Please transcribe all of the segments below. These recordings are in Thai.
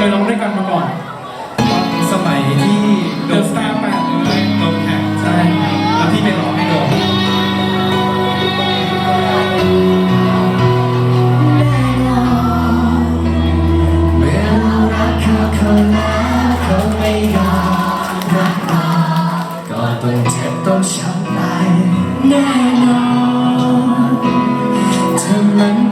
เคยร้องด้วยกันมาก่อนตอนสมัยที่เดอสตาร์แปดเลยโดนแข่งใช่แล้วพี่ไปร้องให้โดนต้องเจ็บต้องช้ำใจแน่นอนเธอมัน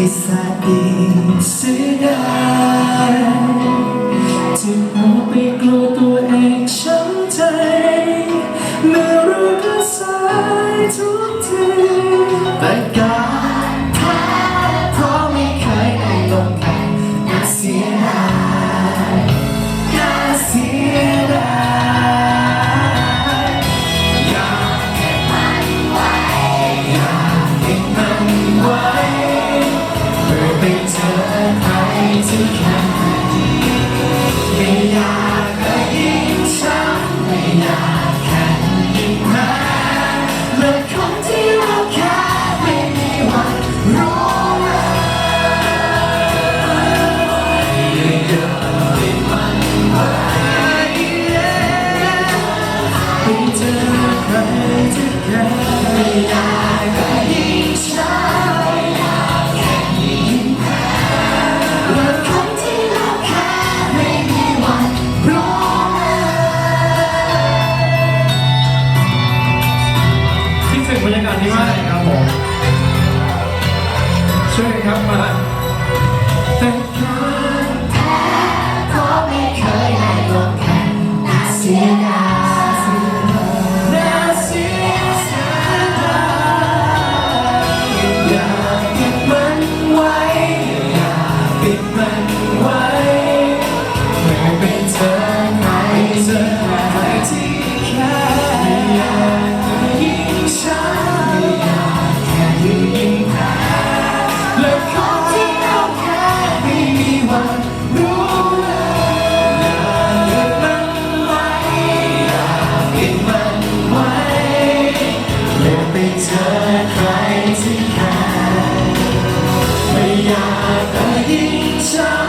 ที่สาดีเสียดายที่เราไปกลัวตัวเองฉัน Yeah. ช่ครับมาแต่แค่ 雅的音响